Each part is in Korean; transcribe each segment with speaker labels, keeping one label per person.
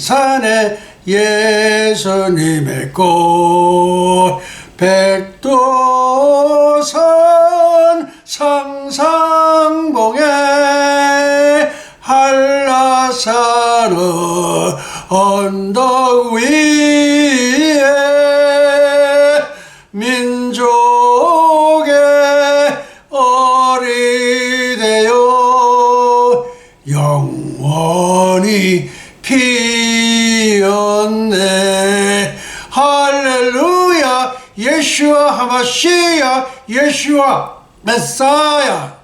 Speaker 1: 산에 예수님의 꽃 백두산 상상봉에 한라산은 언덕 위 하마시야 예수와 메사야.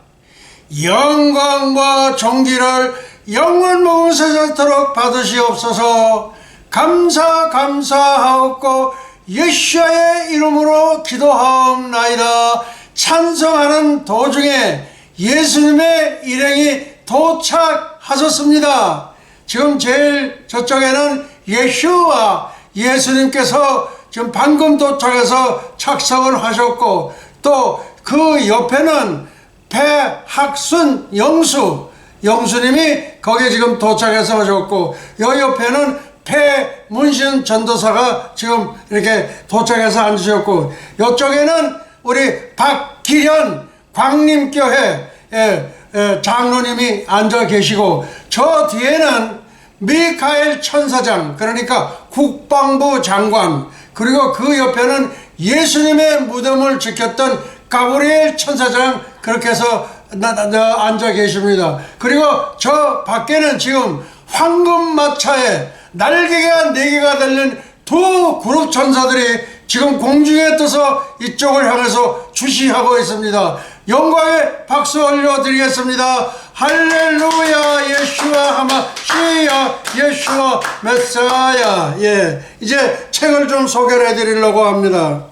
Speaker 1: 영광과 존귀를 영원 모세자토록 받으시옵소서. 감사 감사하옵고 예수의 이름으로 기도하옵나이다. 찬송하는 도중에 예수님의 일행이 도착하셨습니다. 지금 제일 저쪽에는 예수와 예수님께서 지금 방금 도착해서 착석을 하셨고 또 그 옆에는 배학순 영수 영수님이 거기에 지금 도착해서 오셨고 여 옆에는 배문신 전도사가 지금 이렇게 도착해서 앉으셨고 이쪽에는 우리 박기현 광림교회 예, 예, 장로님이 앉아 계시고 저 뒤에는 미카엘 천사장 그러니까 국방부 장관 그리고 그 옆에는 예수님의 무덤을 지켰던 가브리엘 천사장 그렇게 해서 나, 나, 나 앉아 계십니다. 그리고 저 밖에는 지금 황금 마차에 날개가 네 개가 달린 두 그룹 천사들이 지금 공중에 떠서 이쪽을 향해서 주시하고 있습니다. 영광의 박수 올려드리겠습니다. 할렐루야 예수와 하마 시야 예수와 메사야 예 이제 책을 좀 소개를 해드리려고 합니다.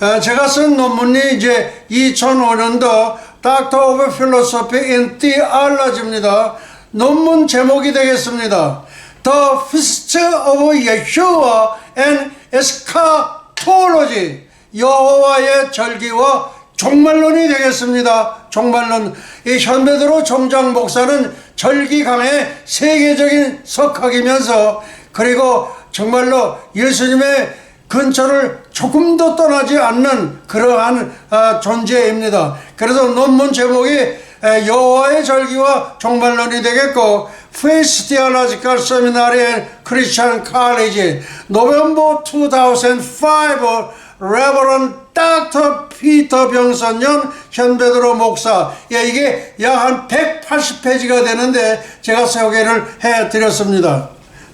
Speaker 1: 어, 제가 쓴 논문이 이제 2005년도 Doctor of in Theology입니다. 논문 제목이 되겠습니다. The Feast of Yeshua and Eschatology 여호와의 절기와 종말론이 되겠습니다. 종말론. 이 현대드로 종장 목사는 절기 강의 세계적인 석학이면서 그리고 정말로 예수님의 근처를 조금도 떠나지 않는 그러한 아, 존재입니다. 그래서 논문 제목이 에, 여호와의 절기와 종말론이 되겠고 Face Theological Seminary and Christian College 노벰버 2005 Dr. 피터 병선년 현배드로 목사 예, 이게 약 한 180페이지가 되는데 제가 소개를 해드렸습니다.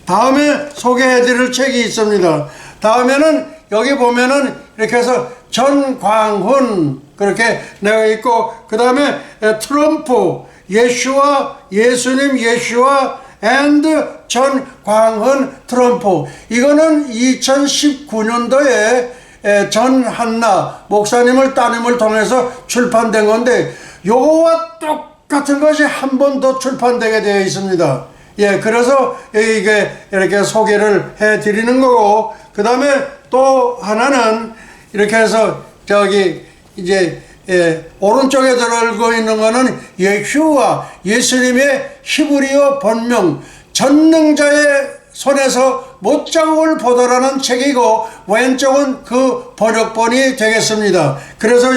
Speaker 1: 다음에 소개해드릴 책이 있습니다. 다음에는 여기 보면은 이렇게 해서 전광훈 그렇게 내가 있고 그 다음에 트럼프 예수와 예수님 예수와 앤드 전광훈 트럼프 이거는 2019년도에 전 한나 목사님을 따님을 통해서 출판된 건데 요거와 똑같은 것이 한 번 더 출판되게 되어 있습니다. 예, 그래서 이게 이렇게 소개를 해 드리는 거고, 그 다음에 또 하나는 이렇게 해서 저기 이제 예, 오른쪽에 들어있고 있는 거는 예슈와 예수님의 히브리어 본명 전능자의 손에서 못자국을 보더라는 책이고 왼쪽은 그 번역본이 되겠습니다. 그래서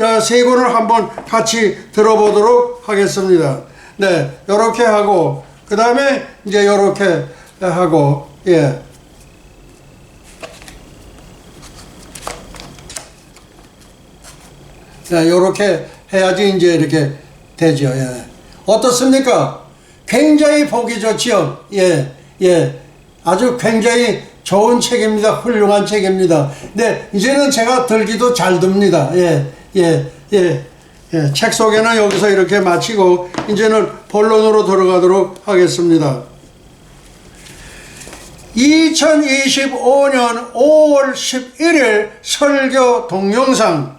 Speaker 1: 요세 권을 한번 같이 들어보도록 하겠습니다. 네, 요렇게 하고 그 다음에 이제 요렇게 하고 예. 자, 요렇게 해야지 이제 이렇게 되죠. 예. 어떻습니까? 굉장히 보기 좋지요. 예, 예. 아주 굉장히 좋은 책입니다. 훌륭한 책입니다. 네, 이제는 제가 들기도 잘 듭니다. 예, 예, 예. 예, 책 소개는 여기서 이렇게 마치고 이제는 본론으로 들어가도록 하겠습니다. 2025년 5월 11일 설교 동영상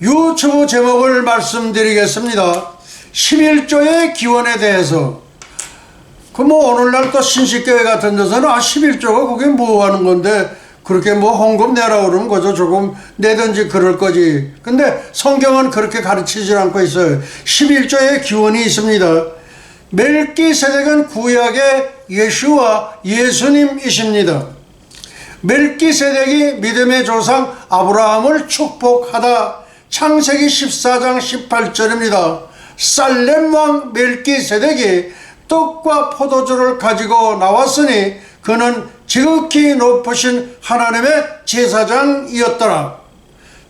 Speaker 1: 유튜브 제목을 말씀드리겠습니다. 11조의 기원에 대해서 그 뭐 오늘날 또 신식교회 같은 데서는 아 11조가 그게 뭐 하는 건데 그렇게 뭐 헌금 내라 그러는 거죠. 조금 내든지 그럴 거지. 근데 성경은 그렇게 가르치지 않고 있어요. 11조의 기원이 있습니다. 멜기세덱은 구약의 예수와 예수님이십니다. 멜기세덱이 믿음의 조상 아브라함을 축복하다 창세기 14장 18절입니다. 살렘 왕 멜기세덱이 떡과 포도주를 가지고 나왔으니 그는 지극히 높으신 하나님의 제사장이었더라.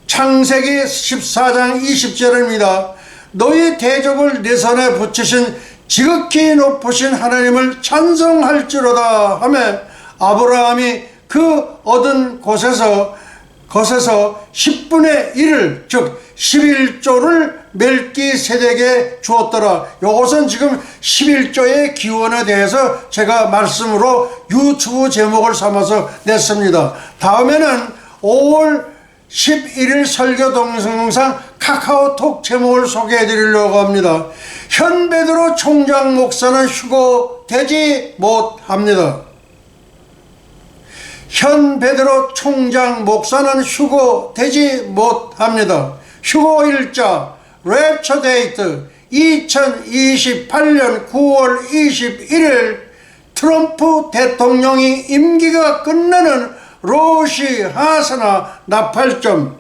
Speaker 1: 창세기 14장 20절입니다. 너희 대적을 내 손에 붙이신 지극히 높으신 하나님을 찬송할지로다 하며 아브라함이 그 얻은 곳에서 것에서 10분의 1을 즉 11조를 멜기세덱에 주었더라. 요것은 지금 11조의 기원에 대해서 제가 말씀으로 유튜브 제목을 삼아서 냈습니다. 다음에는 5월 11일 설교 동영상 카카오톡 제목을 소개해 드리려고 합니다. 현 베드로 총장 목사는 휴고되지 못합니다. 현 베드로 총장 목사는 휴고되지 못합니다. 휴고 일자 랩처 데이트 2028년 9월 21일 트럼프 대통령이 임기가 끝나는 로시 하사나 나팔점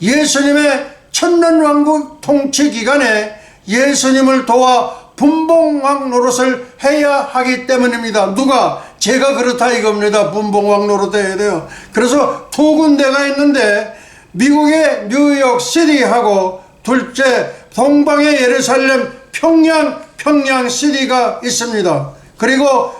Speaker 1: 예수님의 천년왕국 통치 기간에 예수님을 도와 분봉왕 노릇을 해야 하기 때문입니다. 누가? 제가 그렇다 이겁니다. 분봉왕 노릇 해야 돼요. 그래서 두 군데가 있는데 미국의 뉴욕 시티하고 둘째 동방의 예루살렘 평양 평양 시티가 있습니다. 그리고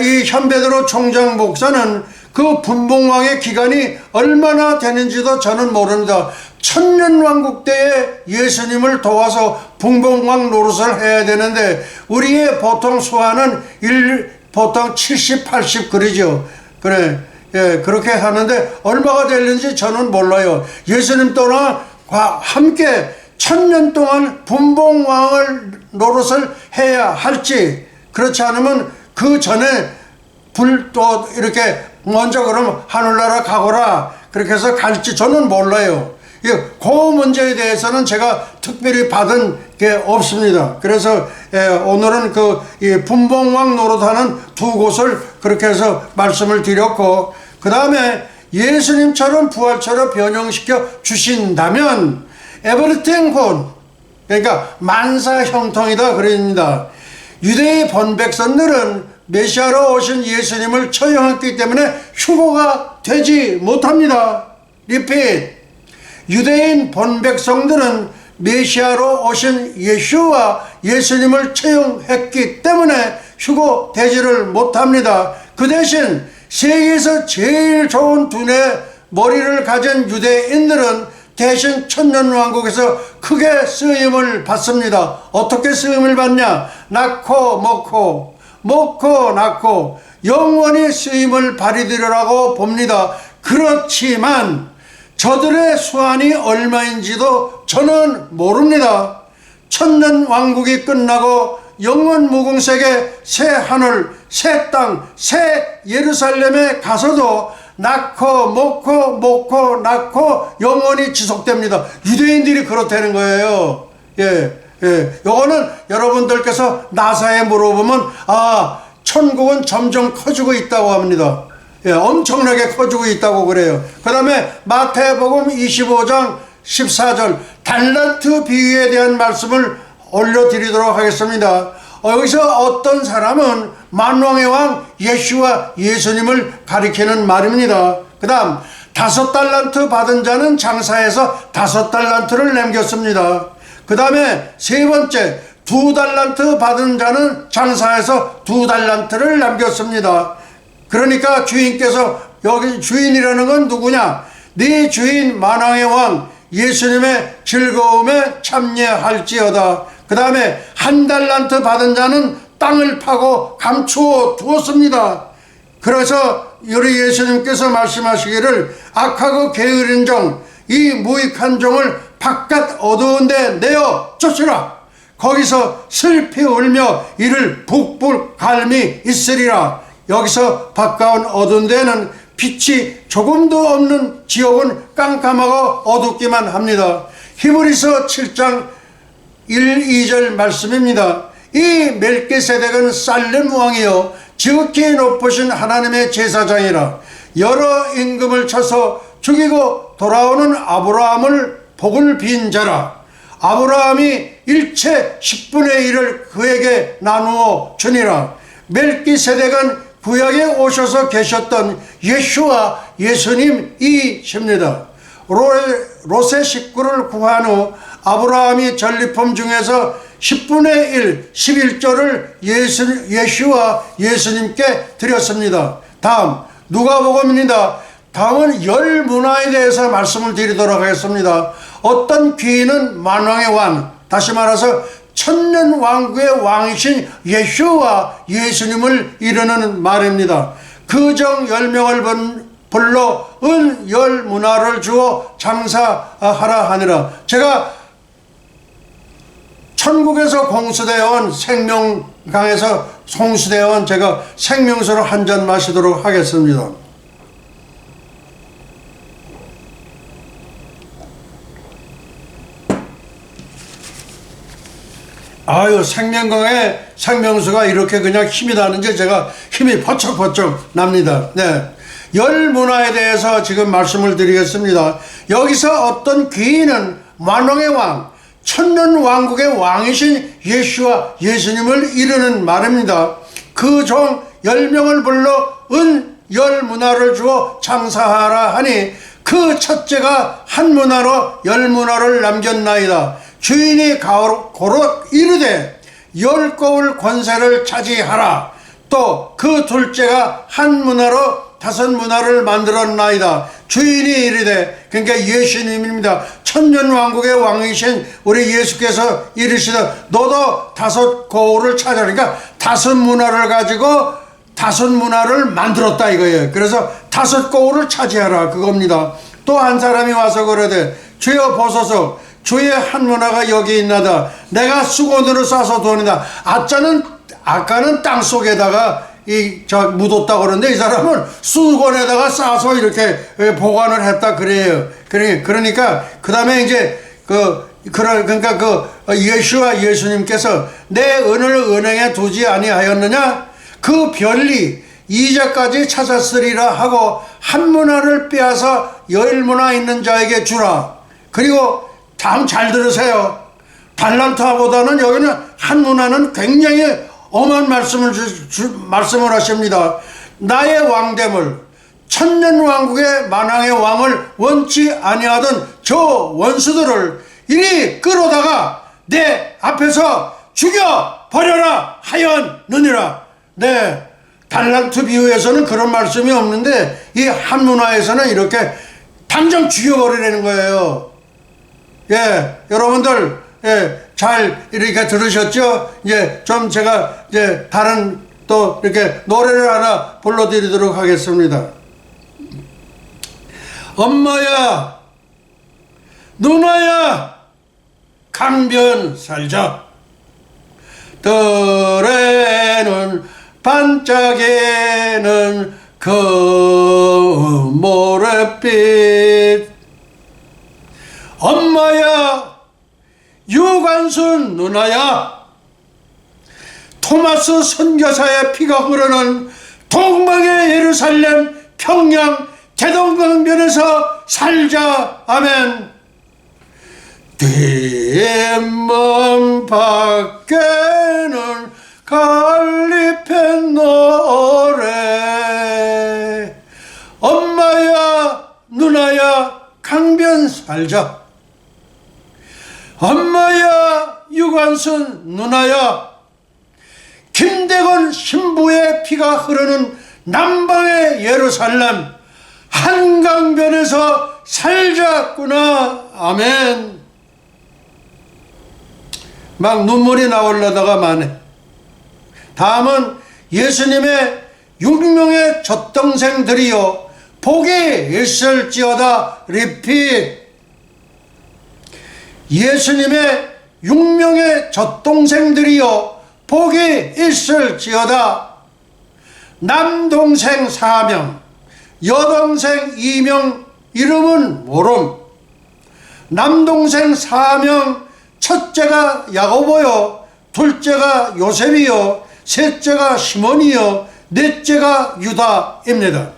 Speaker 1: 이 현베드로 총장 목사는 그 분봉왕의 기간이 얼마나 되는지도 저는 모릅니다. 천년왕국 때에 예수님을 도와서 분봉왕 노릇을 해야 되는데 우리의 보통 수화는 일, 보통 70, 80 그러죠. 그래. 예, 그렇게 하는데 얼마가 되는지 저는 몰라요. 예수님 또한 함께 천년 동안 분봉왕을 노릇을 해야 할지 그렇지 않으면 그 전에 불 또 이렇게 먼저 그럼 하늘나라 가거라 그렇게 해서 갈지 저는 몰라요. 그 문제에 대해서는 제가 특별히 받은 게 없습니다. 그래서 예, 오늘은 그 분봉왕 노릇하는 두 곳을 그렇게 해서 말씀을 드렸고 그 다음에 예수님처럼 부활처럼 변형시켜 주신다면 에버리팅 본 그러니까 만사 형통이다 그럽니다. 유대의 번백성들은 메시아로 오신 예수님을 처형했기 때문에 휴고가 되지 못합니다. 리핏 유대인 본백성들은 메시아로 오신 예수와 예수님을 처형했기 때문에 휴고되지를 못합니다. 그 대신 세계에서 제일 좋은 두뇌 머리를 가진 유대인들은 대신 천년왕국에서 크게 쓰임을 받습니다. 어떻게 쓰임을 받냐? 낳고 먹고 먹고 낳고 영원히 쓰임을 발휘되리라고 봅니다. 그렇지만 저들의 수완이 얼마인지도 저는 모릅니다. 천년 왕국이 끝나고 영원 무궁색의 새 하늘, 새 땅, 새 예루살렘에 가서도 낳고 먹고 먹고 낳고 영원히 지속됩니다. 유대인들이 그렇다는 거예요. 예. 예. 요거는 여러분들께서 나사에 물어보면 아, 천국은 점점 커지고 있다고 합니다. 예, 엄청나게 커지고 있다고 그래요. 그 다음에 마태복음 25장 14절 달란트 비유에 대한 말씀을 올려 드리도록 하겠습니다. 어, 여기서 어떤 사람은 만왕의 왕 예수와 예수님을 가리키는 말입니다. 그 다음 다섯 달란트 받은 자는 장사해서 다섯 달란트를 남겼습니다. 그 다음에 세 번째 두 달란트 받은 자는 장사해서 두 달란트를 남겼습니다. 그러니까 주인께서 여기 주인이라는 건 누구냐? 네 주인 만왕의 왕 예수님의 즐거움에 참여할지어다. 그 다음에 한 달란트 받은 자는 땅을 파고 감추어 두었습니다. 그래서 우리 예수님께서 말씀하시기를 악하고 게으른 종, 이 무익한 종을 바깥 어두운 데 내어 쫓으라. 거기서 슬피 울며 이를 북불 갈미 있으리라. 여기서 바깥 어두운 데는 빛이 조금도 없는 지옥은 깜깜하고 어둡기만 합니다. 히브리서 7장 1, 2절 말씀입니다. 이 멜기세덱은 살렘 왕이요 지극히 높으신 하나님의 제사장이라 여러 임금을 쳐서 죽이고 돌아오는 아브라함을 복을 빈 자라 아브라함이 일체 10분의 1을 그에게 나누어 주니라 멜기세덱은 구약에 오셔서 계셨던 예수와 예수님이십니다. 롯의 식구를 구한 후 아브라함이 전리품 중에서 10분의 1, 11조를 예수, 예수와 예수님께 드렸습니다. 다음 누가복음입니다. 다음은 열 문화에 대해서 말씀을 드리도록 하겠습니다. 어떤 귀인은 만왕의 왕, 다시 말해서 천년 왕국의 왕이신 예수와 예수님을 이르는 말입니다. 그정 열 명을 불러 은 열 문화를 주어 장사하라 하니라. 제가 천국에서 온 생명강에서 온 제가 생명수를 한잔 마시도록 하겠습니다. 아유 생명강에 생명수가 이렇게 그냥 힘이 나는지 제가 힘이 버쩍버쩍 납니다. 네. 열 문화에 대해서 지금 말씀을 드리겠습니다. 여기서 어떤 귀인은 만왕의 왕, 천년 왕국의 왕이신 예수와 예수님을 이르는 말입니다. 그종 열명을 불러 은 열 문화를 주어 장사하라 하니 그 첫째가 한 문화로 열 문화를 남겼나이다. 주인이 고로 이르되 열 거울 권세를 차지하라. 또 그 둘째가 한 문화로 다섯 문화를 만들었나이다. 주인이 이르되 그러니까 예수님입니다. 천년 왕국의 왕이신 우리 예수께서 이르시되 너도 다섯 거울을 찾아 그러니까 다섯 문화를 가지고 다섯 문화를 만들었다 이거예요. 그래서 다섯 거울을 차지하라 그겁니다. 또 한 사람이 와서 그러되 주여 보소서 주의 한 문화가 여기 있나다. 내가 수건으로 싸서 돈이다. 아짜는 아까는 땅 속에다가 이 저 묻었다 그러는데 이 사람은 수건에다가 싸서 이렇게 보관을 했다 그래요. 그러니 그러니까 그 다음에 이제 그 그러 그러니까 그 예수와 예수님께서 내 은을 은행에 두지 아니하였느냐 그 별리 이자까지 찾았으리라 하고 한 문화를 빼앗아 열 문화 있는 자에게 주라. 그리고 다음 잘 들으세요. 달란트보다는 여기는 한 문화는 굉장히 엄한 말씀을 주, 주, 말씀을 하십니다. 나의 왕됨을 천년 왕국의 만왕의 왕을 원치 아니하던 저 원수들을 이리 끌어다가 내 앞에서 죽여 버려라 하였느니라. 네. 달란트 비유에서는 그런 말씀이 없는데 이 한문화에서는 이렇게 당장 죽여버리라는 거예요. 예, 여러분들 예, 잘 이렇게 들으셨죠? 이제 좀 제가 이제 다른 또 이렇게 노래를 하나 불러드리도록 하겠습니다. 엄마야, 누나야, 강변 살자. 들에는 반짝이는 그 모래빛. 엄마야, 유관순 누나야. 토마스 선교사의 피가 흐르는 동방의 예루살렘 평양 대동강변에서 살자. 아멘. 뒷문 밖에는 갈리펜 노래. 엄마야 누나야 강변 살자 엄마야 유관순 누나야. 김대건 신부의 피가 흐르는 남방의 예루살렘 한강변에서 살자꾸나. 아멘. 막 눈물이 나올려다가 만해 다음은 예수님의 육명의 젖동생들이여 복이 있을지어다. 리핏 예수님의 육명의 젖동생들이여 복이 있을지어다 남동생 사명 여동생 이명 이름은 모름 남동생 사명 첫째가 야고보요 둘째가 요셉이요 셋째가 시몬이요 넷째가 유다입니다.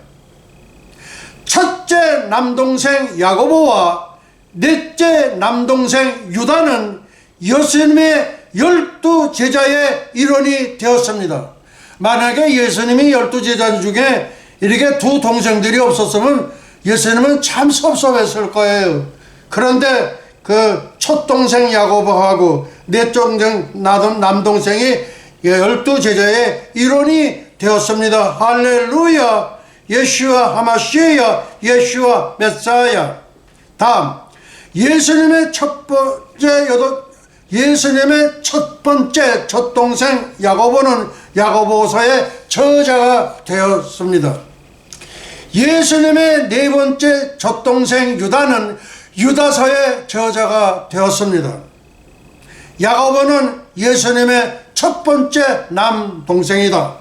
Speaker 1: 첫째 남동생 야고보와 넷째 남동생 유다는 예수님의 열두 제자의 일원이 되었습니다. 만약에 예수님이 열두 제자 중에 이렇게 두 동생들이 없었으면 예수님은 참 섭섭했을 거예요. 그런데 그 첫 동생 야고보하고 넷 동생 남동생이 열두 제자의 일원이 되었습니다. 할렐루야. 예슈아 하마시야 예슈아 메사야. 다음 예수님의 첫 번째 여덟 예수님의 첫 번째 첫 동생 야고보는 야고보서의 저자가 되었습니다. 예수님의 네 번째 첫 동생 유다는 유다서의 저자가 되었습니다. 야고보는 예수님의 첫 번째 남동생이다.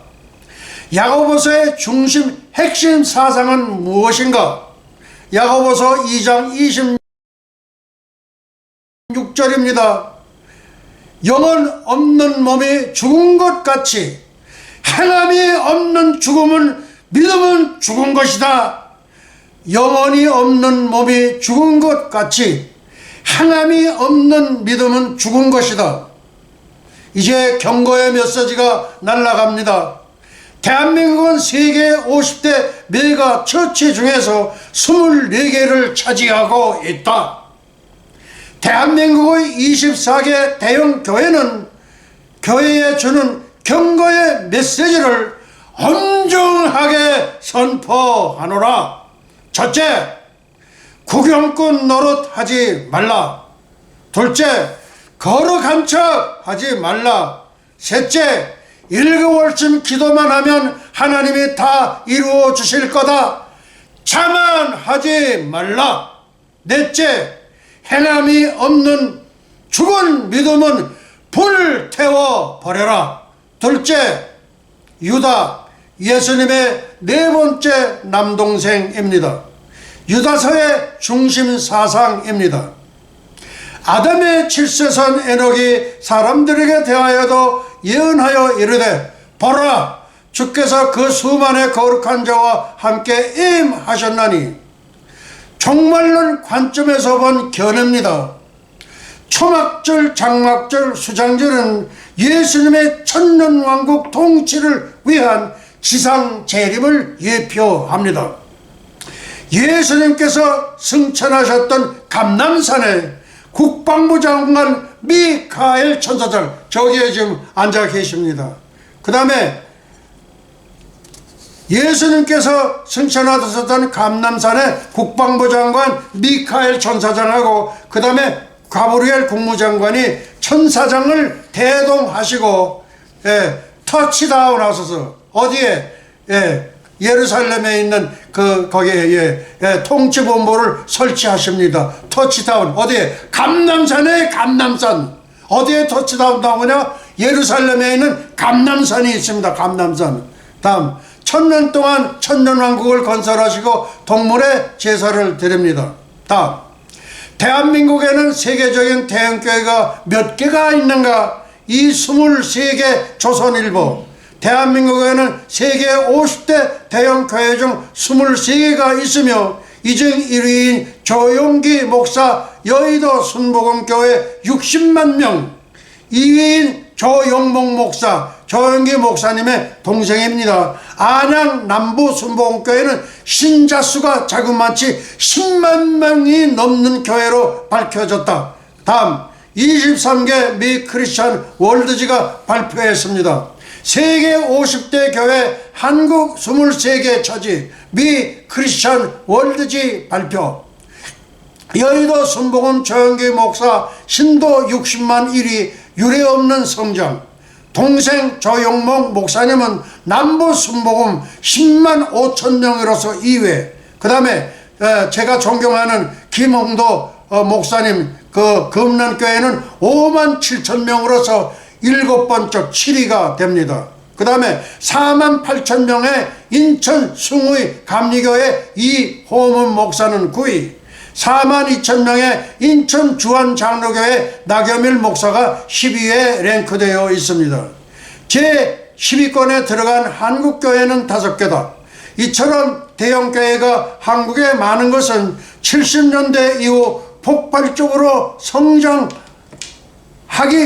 Speaker 1: 야고보서의 중심 핵심 사상은 무엇인가? 야고보서 2장 26절입니다. 영혼 없는 몸이 죽은 것 같이 행함이 없는 죽음은 믿음은 죽은 것이다. 영혼이 없는 몸이 죽은 것 같이 행함이 없는 믿음은 죽은 것이다. 이제 경고의 메시지가 날아갑니다. 대한민국은 세계 50대 메가 처치 중에서 24개를 차지하고 있다. 대한민국의 24개 대형 교회는 교회에 주는 경고의 메시지를 엄중하게 선포하노라. 첫째, 구경꾼 노릇하지 말라. 둘째, 거룩한 척 하지 말라. 셋째, 일그월쯤 기도만 하면 하나님이 다 이루어 주실 거다. 자만하지 말라. 넷째, 행함이 없는 죽은 믿음은 불태워 버려라. 둘째, 유다, 예수님의 네 번째 남동생입니다. 유다서의 중심 사상입니다. 아담의 칠세선 에녹이 사람들에게 대하여도 예언하여 이르되 보라 주께서 그 수만의 거룩한 자와 함께 임하셨나니 종말론 관점에서 본 견해입니다. 초막절, 장막절, 수장절은 예수님의 천년왕국 통치를 위한 지상 재림을 예표합니다. 예수님께서 승천하셨던 감남산에 국방부 장관 미카엘 천사장 저기에 지금 앉아 계십니다. 그 다음에 예수님께서 승천하셨던 감남산에 국방부 장관 미카엘 천사장하고 그 다음에 가브리엘 국무장관이 천사장을 대동하시고 예, 터치다운 하셔서. 어디에? 예, 예루살렘에 있는 그 거기에 예, 예, 통치본부를 설치하십니다. 터치다운. 어디에? 감남산에 감남산. 어디에 터치다운 나오냐? 예루살렘에 있는 감남산이 있습니다. 감남산. 다음 천년 동안 천년왕국을 건설하시고 동물의 제사를 드립니다. 다음 대한민국에는 세계적인 대형교회가 몇 개가 있는가? 이 23개 조선일보 대한민국에는 세계 50대 대형 교회 중 23개가 있으며 이 중 1위인 조용기 목사 여의도 순복음교회 60만 명 2위인 조용목 목사 조용기 목사님의 동생입니다. 안양 남부 순복음교회는 신자 수가 자그마치 10만 명이 넘는 교회로 밝혀졌다. 다음 23개 미 크리스천 월드지가 발표했습니다. 세계 50대 교회 한국 23개 처지 미 크리스천 월드지 발표 여의도 순복음 조영기 목사 신도 60만 1위 유례없는 성장 동생 조용목 목사님은 남부 순복음 10만 5천 명으로서 2회. 그 다음에 제가 존경하는 김홍도 어, 목사님 그 금란교회는 5만 7천 명으로서 일곱 번째 7위가 됩니다. 그 다음에 4만 8천 명의 인천 숭의 감리교회 이호문 목사는 9위. 4만 2천 명의 인천 주한 장로교회 나겸일 목사가 12위에 랭크되어 있습니다. 제 10위권에 들어간 한국교회는 5개다. 이처럼 대형교회가 한국에 많은 것은 70년대 이후 폭발적으로 성장하기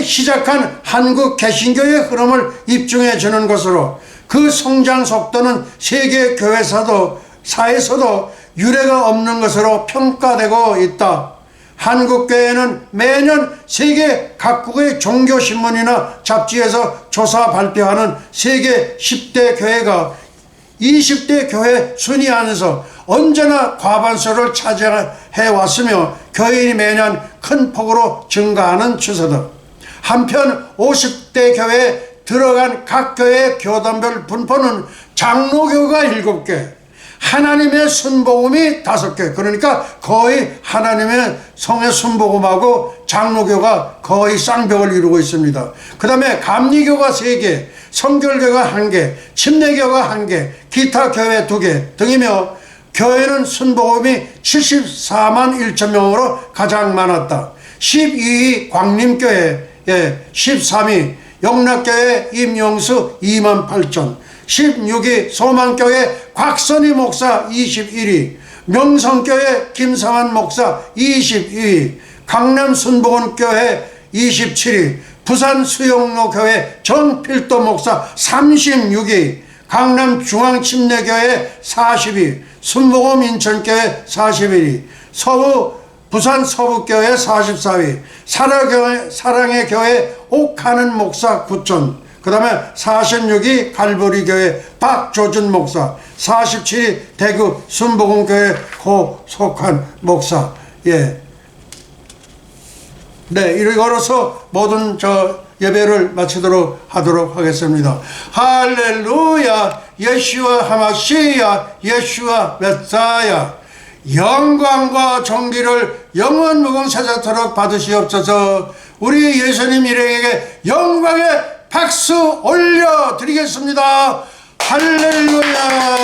Speaker 1: 시작한 한국 개신교의 흐름을 입증해 주는 것으로 그 성장 속도는 세계 교회사도 사에서도 유례가 없는 것으로 평가되고 있다. 한국교회는 매년 세계 각국의 종교신문이나 잡지에서 조사 발표하는 세계 10대 교회가 20대 교회 순위 안에서 언제나 과반수를 차지해 왔으며 교인이 매년 큰 폭으로 증가하는 추세다. 한편 50대 교회에 들어간 각 교회 교단별 분포는 장로교가 7개, 하나님의 순복음이 다섯 개. 그러니까 거의 하나님의 성의 순복음하고 장로교가 거의 쌍벽을 이루고 있습니다. 그 다음에 감리교가 세 개, 성결교가 한 개, 침례교가 한 개, 기타 교회 두 개 등이며 교회는 순복음이 74만 1천 명으로 가장 많았다. 12위 광림교회, 예, 13위 영락교회 임용수 2만 8천, 16위 소망교회 곽선희 목사 21위, 명성교회 김상환 목사 22위, 강남 순복원교회 27위, 부산 수영로교회 정필도 목사 36위, 강남 중앙침례교회 40위, 순복음 인천교회 41위, 서부 부산 서북교회 44위, 사랑교회, 사랑의 교회 옥하는 목사 9천, 그 다음에 46위 갈보리교회 박조준 목사, 47위 대구 순복음교회 고속한 목사, 예. 네, 이걸로서 모든 저 예배를 마치도록 하도록 하겠습니다. 할렐루야, 예슈와 하마시야, 예슈와 메사야. 영광과 정비를 영원 무궁사자토록 받으시옵소서. 우리 예수님 일행에게 영광의 박수 올려 드리겠습니다. 할렐루야.